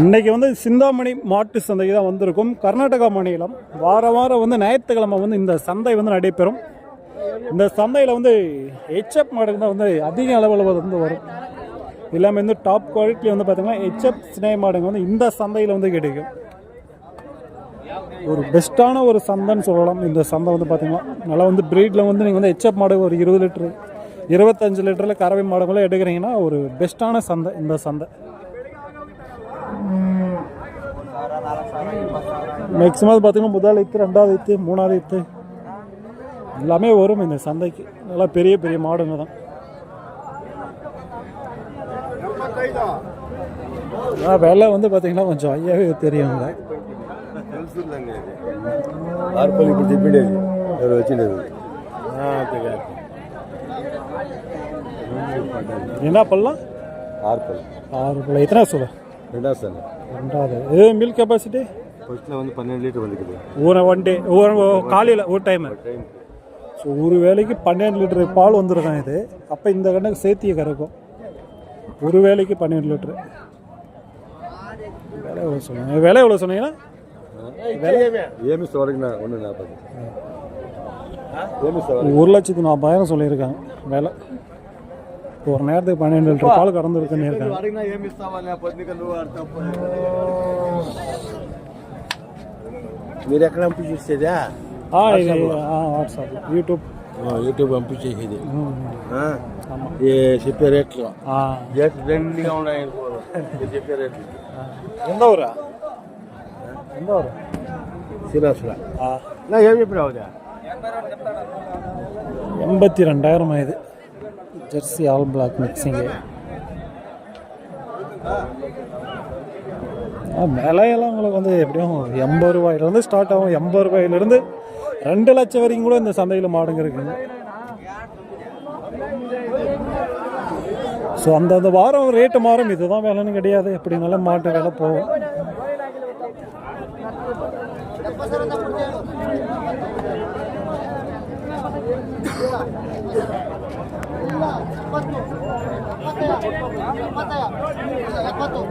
இன்னைக்கு வந்து சிந்தாமணி மாட்டு சந்தைக்கு தான் வந்திருக்கும். கர்நாடகா மாநிலம். வார வாரம் வந்து ஞாயிற்றுக்கிழமை வந்து இந்த சந்தை வந்து நடைபெறும். இந்த சந்தையில் வந்து ஹெச்எப் மாடுக்கு தான் வந்து அதிக அளவில் வந்து வரும். இல்லாமல் வந்து டாப் குவாலிட்டி வந்து பார்த்தீங்கன்னா ஹெச்எப் சினை மாடுங்க வந்து இந்த சந்தையில் வந்து கிடைக்கும். ஒரு பெஸ்ட்டான ஒரு சந்தைன்னு சொல்லலாம். இந்த சந்தை வந்து பார்த்தீங்கன்னா நல்லா வந்து ப்ரீடில் வந்து நீங்கள் வந்து ஹெச்எப் மாடு ஒரு இருபது லிட்டரு இருபத்தஞ்சு லிட்டரில் கறவை மாடுகளை எடுக்கிறீங்கன்னா ஒரு பெஸ்ட்டான சந்தை இந்த சந்தை. மேக்ஸிமம் பார்த்தீங்கன்னா முதல் இத்து ரெண்டாவது இத்து மூணாவது இத்து எல்லாமே வரும் இந்த சந்தைக்கு. நல்லா பெரிய பெரிய மாடுங்க தான். ஆ, விலை வந்து பார்த்தீங்கன்னா கொஞ்சம் ஐயாவே தெரியுங்க తెలుసుందండి అది ఆరుపల్లి ఇప్పుడు చెప్పిండేది ఎవరు వచ్చిండేది என்ன பண்ணலாம் ఆరుపల్లి ஆறு பிள்ளை எத்தனை சொல்ல రెండో సార్ ரெண்டாவது இது மில்க் கெப்பாசிட்டி ఫస్ట్లో வந்து பன்னெண்டு లీటర్ வந்துக்குது ஒரு ஒன் டே ஒரு காலையில் ஒரு டைம் ஸோ ஒரு வேளைக்கு பன்னெண்டு லிட்டர் பால் வந்துருக்கும் இது அப்போ இந்த கண்ணுக்கு சேர்த்திய கறக்கும் ஒரு வேளைக்கு பன்னெண்டு லிட்டரு விலை எவ்வளோ சொன்னீங்க விலை எவ்வளோ சொன்னீங்கன்னா ఏమి ఇస్తావరకు ஒன்று நாற்பது ఏమి ఇస్తావు ஒரு லட்சத்து நாற்பதாயிரம் சொல்லியிருக்காங்க விலை ஒரு நேரத்துக்கு பன்னெண்டு லிட்டர் பால் கறந்துருக்குன்னு இருக்காங்க అడిగినా ఏమి ఇస్తావా పొద్దుక నువ్వు మీరు ఎక్కడ పంపించేసేదా ஆ இது ஆ வாட்ஸ்அப்பில் யூடியூப் యూట్యూబ్ పంపించేసేది ம், ஆமாம் ఏ చెప్పే రేట్లు ஆ రేట్లు రెండుగా ఉన్నాయి మీరు చెప్పే రేట్లు எந்த ஊரா எந்த ஊரா శ్రీనివాసుల ஆ నా ఏం చెప్పినావు అదే எண்பத்தி ரெண்டாயிரம் இது ஜெர்சி ஆல் பிளாக் மிக்சிங்கு விலையெல்லாம் உங்களுக்கு வந்து எப்படியும் எண்பது ரூபாயிலேருந்து ஸ்டார்ட் ஆகும் எண்பது ரூபாயிலேருந்து ரெண்டு லட்சம் வரைக்கும் கூட இந்த சந்தையில் மாடுங்க இருக்குங்க ஸோ அந்தந்த வாரம் ரேட்டு மாறும் இதுதான் விலைன்னு கிடையாது எப்படினாலும் மாட்டு விலை போகும்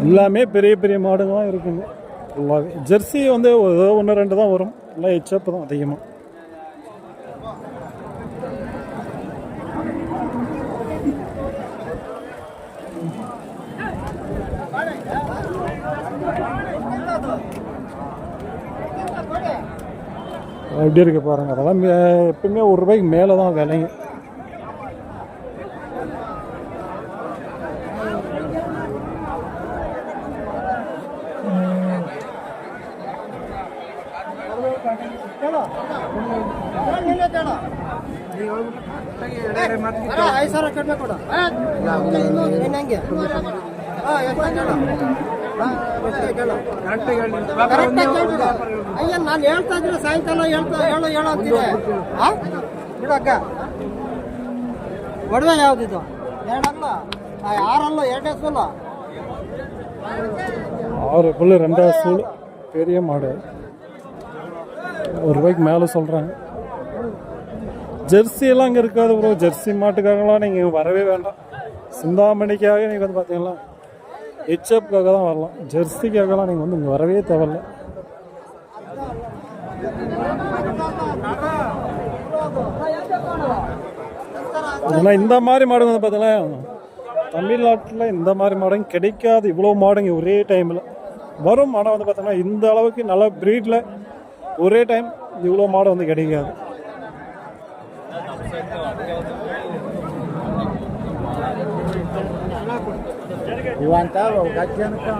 எல்லாமே பெரிய பெரிய மாடுங்க தான் இருக்குங்க. ஃபுல்லாகவே ஜெர்சி வந்து ஏதோ ஒன்று ரெண்டு தான் வரும். எல்லாம் ஹெச்அப் தான் அதிகமாக எப்படி இருக்கு பாருங்க அதெல்லாம் மே- ஒரு ரூபாய்க்கு மேலே தான் விலைங்க. ಐದು ಸಾವಿರ ಕಡಿಮೆ ಕೊಡು ಹೆಂಗೆ ಅಯ್ಯ ನಾನು ಹೇಳ್ತಾ ಇದ್ರೆ ಸಾಯಂಕಾಲ ಹೇಳ್ತಾ ಹೇಳೋ ಹೇಳೋ ಅಂತೀನಿ ಆ? ಬಿಡಕ್ಕ ಒಡವೆ ಯಾವ್ದಿದು ಎರಡಲ್ಲ ಆ, ಆರಲ್ಲ ಎರಡೇ ಸೂಲ ஆறு புல்லு ரெண்டாவது சூள் பெரிய மாடு ஒரு ரூபாய்க்கு மேலே சொல்கிறாங்க ஜெர்சி எல்லாம் அங்கே இருக்காது ப்ரோ ஜெர்சி மாட்டுக்காகலாம் நீங்கள் வரவே வேண்டாம். சிந்தாமணிக்காக நீங்கள் வந்து பார்த்தீங்கன்னா ஹெச்எப்காக தான் வரலாம். ஜெர்சிக்காகலாம் நீங்கள் வந்து இங்கே வரவே தேவையில்ல. ஏன்னா இந்த மாதிரி மாடு வந்து பார்த்தீங்கன்னா தமிழ்நாட்டில் இந்த மாதிரி மாடுங்க கிடைக்காது. இவ்வளோ மாடுங்க ஒரே டைமில் வரும் ஆனால் வந்து பார்த்தோன்னா இந்த அளவுக்கு நல்ல ப்ரீடில் ஒரே டைம் இவ்வளோ மாடு வந்து கிடைக்காது. ನೀವಂತ ಗಜ್ಜನಕ್ಕೆ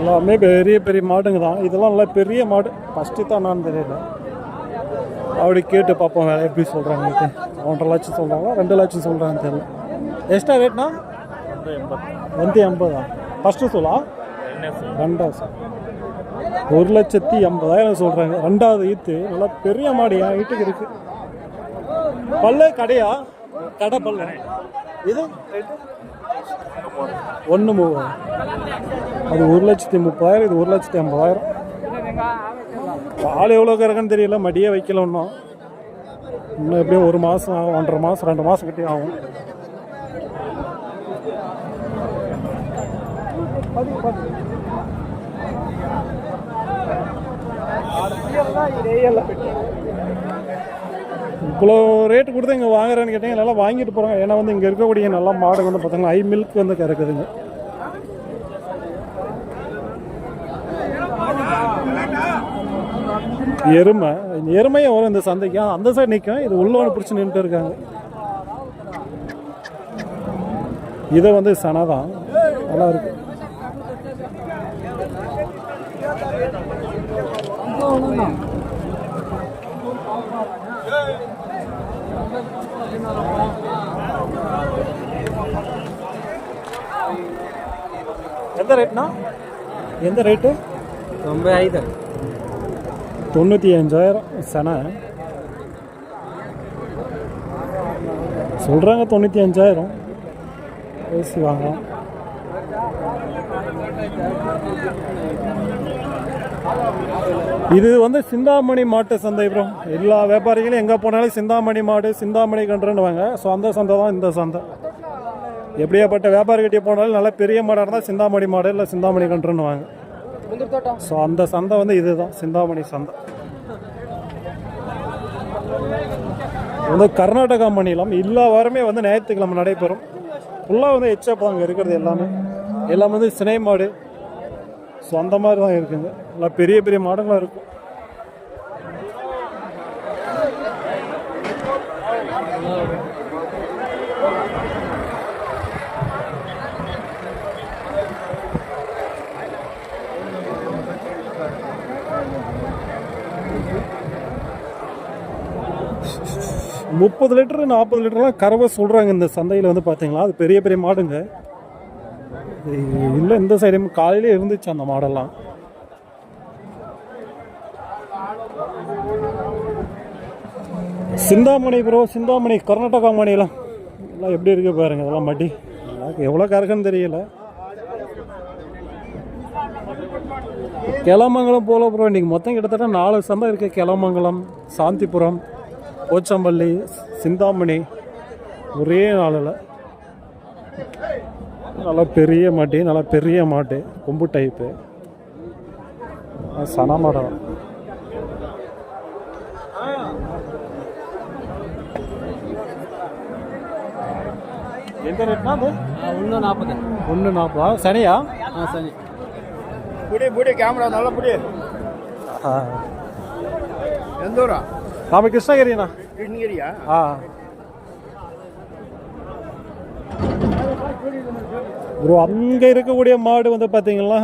எல்லாமே பெரிய பெரிய மாடுங்க தான். இதெல்லாம் நல்லா பெரிய மாடு. ஃபஸ்ட்டு தான் நான் தெரியல. அப்படி கேட்டு பார்ப்போம் வேலை எப்படி சொல்கிறாங்க ஒன்றரை லட்சம் சொல்கிறாங்களா ரெண்டு லட்சம் சொல்கிறாங்கன்னு தெரியல. எக்ஸ்ட்ரா ரேட்னா வந்து எண்பதா. ஃபஸ்ட்டு சொல்லா? ரெண்டாவது சார் ஒரு லட்சத்தி எண்பதாயிரம் சொல்கிறாங்க ரெண்டாவது ஈத்து. நல்லா பெரிய மாடு என் வீட்டுக்கு இருக்குது பல்லு கடையா? கடை பல்லு. இது? ஒன்று மூவாயிரம் அது ஒரு லட்சத்தி முப்பதாயிரம் இது ஒரு லட்சத்தி ஐம்பதாயிரம். பால் எவ்வளோ இருக்குன்னு தெரியல மடியே வைக்கல இன்னும். இன்னும் எப்படியும் ஒரு மாதம் ஆகும் ஒன்றரை மாதம் ரெண்டு மாதம் கிட்டே ஆகும். இவ்வளோ ரேட்டு கொடுத்து இங்கே வாங்குறேன்னு கேட்டீங்க நல்லா வாங்கிட்டு போகிறாங்க ஏன்னா வந்து இங்கே இருக்கக்கூடிய நல்ல மாடு வந்து பார்த்தீங்கன்னா ஐ மில்க் வந்து கறக்குதுங்க. எருமை எருமையை எருமையும் வரும் இந்த சந்தைக்கு அந்த சைடு நிற்கும் இது உள்ள ஒன்று பிடிச்சி நின்றுட்டு இருக்காங்க. இதை வந்து சனதான். நல்லா இருக்கு. எந்த ரேட்னா எந்த ரேட்டு ரொம்ப ஐந்து தொண்ணூற்றி அஞ்சாயிரம் சென. சொல்கிறாங்க தொண்ணூற்றி அஞ்சாயிரம் பேசி வாங்கலாம். இது வந்து சிந்தாமணி மாட்டு சந்தை ப்ரோ எல்லா வியாபாரிகளும் எங்கே போனாலும் சிந்தாமணி மாடு சிந்தாமணி கன்றுன்னுவாங்க. ஸோ அந்த சந்தை தான் இந்த சந்தை. எப்படியாப்பட்ட வியாபாரிகிட்டே போனாலும் நல்ல பெரிய மாடாக இருந்தால் சிந்தாமணி மாடு இல்லை சிந்தாமணி கன்றுன்னுவாங்க. ஸோ அந்த சந்தை வந்து இதுதான். சிந்தாமணி சந்தை. வந்து கர்நாடகா மாநிலம். எல்லா வாரமே வந்து ஞாயிற்றுக்கிழமை நடைபெறும். ஃபுல்லாக வந்து எச்சப் அங்கே இருக்கிறது எல்லாமே. எல்லாமே வந்து சினை மாடு. ஸோ அந்த மாதிரி தான் இருக்குங்க. நல்லா பெரிய பெரிய மாடுங்களாக இருக்கும். முப்பது லிட்டரு நாற்பது லிட்டர்லாம் கறவை சொல்கிறாங்க இந்த சந்தையில் வந்து பார்த்தீங்களா அது பெரிய பெரிய மாடுங்க. இல்லை இந்த சைடு காலையிலே இருந்துச்சு அந்த மாடெல்லாம். சிந்தாமணி ப்ரோ சிந்தாமணி கர்நாடகா மணிலாம் எல்லாம் எப்படி இருக்கு பாருங்க அதெல்லாம் மட்டி எவ்வளோ கறக்குன்னு தெரியல. கிளமங்கலம் போல ப்ரோ இன்னைக்கு மொத்தம் கிட்டத்தட்ட நாலு சந்தை இருக்கு. கிளமங்கலம் சாந்திபுரம் போச்சம்பள்ளி சிந்தாமணி ஒரே நாளில். நல்லா பெரிய மாட்டி நல்லா பெரிய மாட்டு கொம்பு டைப்பு சன மரம் எந்த ரேட்னா அது? ஒன்று நாற்பது ஒன்று நாற்பதா சனியா? ஆ சனி. புடி புடி கேமரா நல்லா புடி. எந்த ஊரா? நாம் கிருஷ்ணகிரிண்ணா. கிருஷ்ணகிரியா? ஆ. ப்ரோ அங்கே இருக்கக்கூடிய மாடு வந்து பார்த்தீங்கன்னா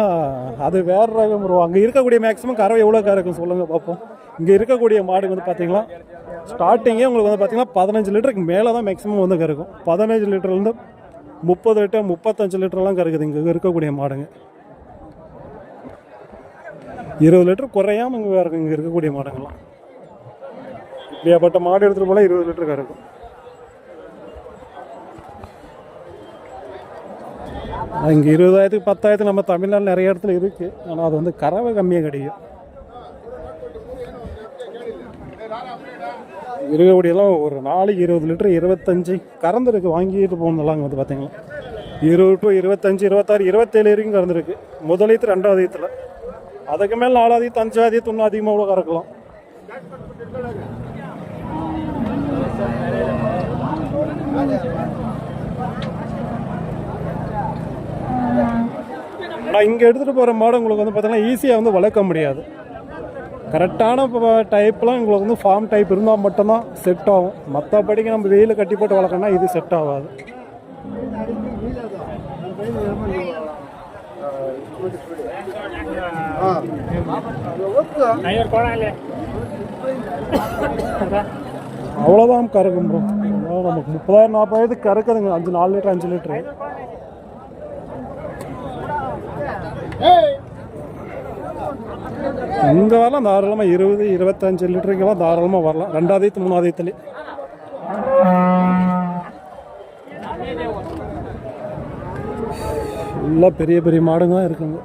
அது வேற ரகம் ப்ரோ அங்கே இருக்கக்கூடிய மேக்ஸிமம் கறவை எவ்வளோ கறக்கும் சொல்லுங்கள் பார்ப்போம். இங்கே இருக்கக்கூடிய மாடு வந்து பார்த்தீங்கன்னா ஸ்டார்டிங்கே உங்களுக்கு வந்து பார்த்தீங்கன்னா பதினஞ்சு லிட்டருக்கு மேலே தான் மேக்ஸிமம் வந்து கறக்கும். பதினஞ்சு லிட்டர்லேருந்து முப்பது லிட்டர் முப்பத்தஞ்சு லிட்டர்லாம் கறக்குது இங்கே இருக்கக்கூடிய மாடுங்க. இருபது லிட்டர் குறையாம இங்கே இருக்கும் இங்கே இருக்கக்கூடிய மாடுங்கள்லாம். இப்படியாப்பட்ட மாடு எடுத்துகிட்டு போனால் இருபது லிட்டர் கறக்கும். இங்கே இருபதாயிரத்துக்கு பத்தாயிரத்துக்கு நம்ம தமிழ்நாடு நிறைய இடத்துல இருக்குது ஆனால் அது வந்து கறவை கம்மியாக கிடைக்கும் இருக்கக்கூடியெல்லாம் ஒரு நாளைக்கு இருபது லிட்டர் இருபத்தஞ்சி கறந்துருக்கு. வாங்கிட்டு போனதெல்லாம் அங்கே வந்து பார்த்தீங்கன்னா இருபது டு இருபத்தஞ்சி இருபத்தாறு இருபத்தேழு வரைக்கும் கறந்துருக்கு. முதலீத்து ரெண்டாவது ஈத்தில் அதுக்கு மேலே நாலாவது ஈத்து அஞ்சாவது ஈத்து இன்னும் அதிகமாக கூட கறக்கலாம். ஆனால் இங்கே எடுத்துகிட்டு போகிற மாடு உங்களுக்கு வந்து பார்த்திங்கன்னா ஈஸியாக வந்து வளர்க்க முடியாது. கரெக்டான டைப்லாம் உங்களுக்கு வந்து ஃபார்ம் டைப் இருந்தால் மட்டும்தான் செட் ஆகும். மற்றபடிக்கு நம்ம வெயில் கட்டி போட்டு வளர்க்கணும்னா இது செட் ஆகாது. அவ்வளோதான் கறக்கும் ப்ரோ நமக்கு முப்பதாயிரம் நாற்பதாயிரத்துக்கு கறக்குதுங்க. அஞ்சு நாலு லிட்டர் அஞ்சு லிட்டரு. இங்கே வரலாம் தாராளமாக இருபது இருபத்தஞ்சு லிட்டருக்கெல்லாம் தாராளமாக வரலாம் ரெண்டாவது மூணாவது ஈத்துலே ஃபுல்லாக பெரிய பெரிய மாடுங்க தான் இருக்குங்க.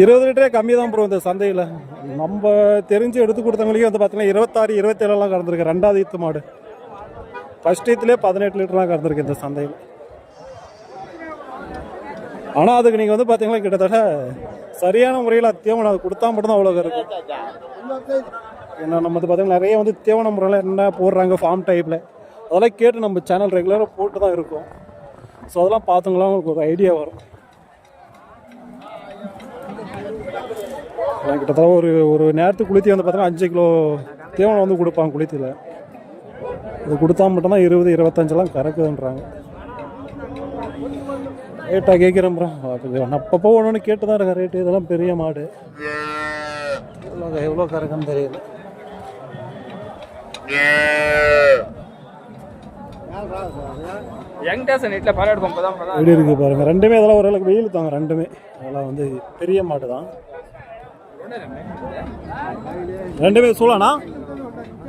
இருபது லிட்டரே கம்மி தான் ப்ரோ இந்த சந்தையில். நம்ம தெரிஞ்சு எடுத்து கொடுத்தவங்களுக்கே வந்து பார்த்தீங்கன்னா இருபத்தாறு இருபத்தேழுலாம் கறந்துருக்கு. ரெண்டாவது ஈத்து மாடு. ஃபர்ஸ்ட் ஈத்துலேயே பதினெட்டு லிட்டர்லாம் கறந்துருக்கு இந்த சந்தையில். ஆனால் அதுக்கு நீங்கள் வந்து பார்த்தீங்கன்னா கிட்டத்தட்ட சரியான முறையில் தீவனம் அது கொடுத்தா மட்டும்தான் அவ்வளோ இருக்கும் ஏன்னா நம்ம வந்து பார்த்தீங்கன்னா நிறைய வந்து தீவன முறையில் என்ன போடுறாங்க ஃபார்ம் டைப்பில் அதெல்லாம் கேட்டு நம்ம சேனல் ரெகுலராக போட்டு தான் இருக்கும். ஸோ அதெல்லாம் பார்த்துங்களா உங்களுக்கு ஒரு ஐடியா வரும். கிட்டத்தட்ட ஒரு ஒரு நேரத்துக்கு குளித்தி வந்து பார்த்தீங்கன்னா அஞ்சு கிலோ தீவனம் வந்து கொடுப்பாங்க குளித்தியில். இது கொடுத்தா மட்டும்தான் இருபது இருபத்தஞ்செல்லாம் கறக்குதுன்றாங்க. ரேட்டாக கேட்குறேன் ப்ரோ அப்பப்போ ஒன்று கேட்டு தான் இருக்கேன். ரேட்டு இதெல்லாம் பெரிய மாடு. எவ்வளோ எவ்வளோ கறக்குன்னு தெரியல. எப்படி இருக்குது பாருங்கள் ரெண்டுமே இதெல்லாம் ஓரளவுக்கு வெயில் தாங்க ரெண்டுமே. அதெல்லாம் வந்து பெரிய மாடு தான் ரெண்டுமே சூளாண்ணா?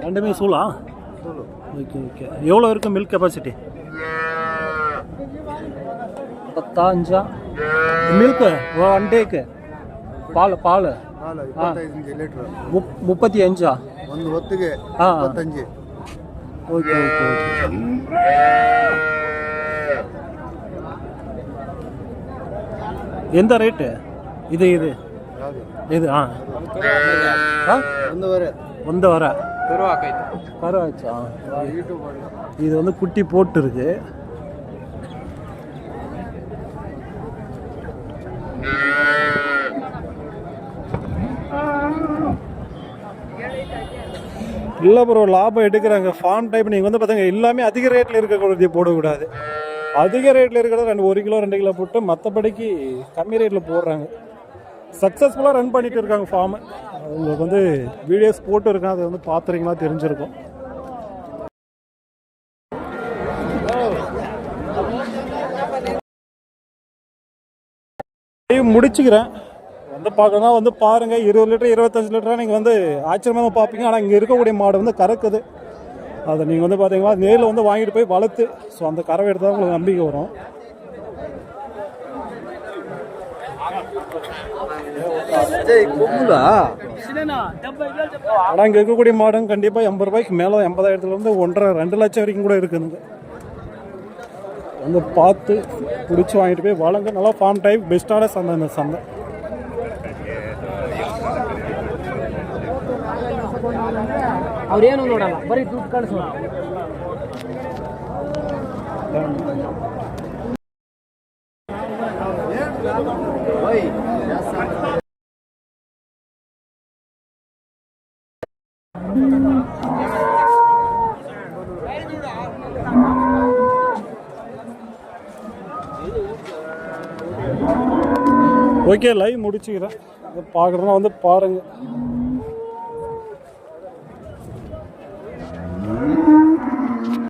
ரெண்டுமே சூளா? Okay okay. எவ்வளோ இருக்குது மில்க் கெப்பாசிட்டி பத்தா அஞ்சா மில்க்கு ஒன் டேக்கு பால் பால் ಹಾಲು ಇಪ್ಪತ್ತೈದು ಲೀಟ್ರ್ முப் முப்பத்தி அஞ்சா ಒಂದು ಹೊತ್ತಿಗೆ ஆ ಇಪ್ಪತ್ತಂಜು ஓகே ஓகே ஓகே எந்த ரேட்டு இது இது ಯಾವುದು இது ஆ ஆ ಒಂದೂವರೆ வந்த வர பெருவா கைத்து பரவாச்சா ಯೂಟ್ಯೂಬ್ ಮಾಡಿ இது வந்து குட்டி போட்டு இருக்கு இல்லை ப்ரோ லாபம் எடுக்கிறாங்க. ஃபார்ம் டைப் நீங்கள் வந்து பார்த்தீங்க எல்லாமே அதிக ரேட்டில் இருக்கக்கூடிய போடக்கூடாது. அதிக ரேட்டில் இருக்கிறத ரெண்டு ஒரு கிலோ ரெண்டு கிலோ போட்டு மற்றபடிக்கு கம்மி ரேட்டில் போடுறாங்க. சக்ஸஸ்ஃபுல்லாக ரன் பண்ணிட்டு இருக்காங்க ஃபார்மை உங்களுக்கு வந்து வீடியோஸ் போட்டு இருக்கேன் அதை வந்து பார்த்துறீங்களா தெரிஞ்சிருக்கும். முடிச்சுக்கிறேன். வந்து பார்க்கணும்னா வந்து பாருங்கள் இருபது லிட்டர் இருபத்தஞ்சு லிட்டராக நீங்கள் வந்து ஆச்சரியமாக தான் பார்ப்பீங்க. ஆனால் இங்கே இருக்கக்கூடிய மாடு வந்து கறக்குது. அதை நீங்கள் வந்து பார்த்தீங்கன்னா நேரில் வந்து வாங்கிட்டு போய் வளர்த்து ஸோ அந்த கறவை எடுத்தால் உங்களுக்கு நம்பிக்கை வரும். ஆனால் இங்கே இருக்கக்கூடிய மாடும் கண்டிப்பாக எண்பது ரூபாய்க்கு மேலே எண்பதாயிரத்துலேருந்து ஒன்றரை ரெண்டு லட்சம் வரைக்கும் கூட இருக்குதுங்க வந்து பார்த்து பிடிச்சி வாங்கிட்டு போய் வளங்க நல்லா ஃபார்ம் டைப் பெஸ்ட்டான சந்தை இந்த சந்தை ಅವ್ರೇನು ನೋಡಲ್ಲ ಬರೀ ದುಡ್ಡು ಕಳಿಸೋದು ஓகே லைவ் முடிச்சுக்கிறேன். பார்க்குறதுனா வந்து பாருங்கள்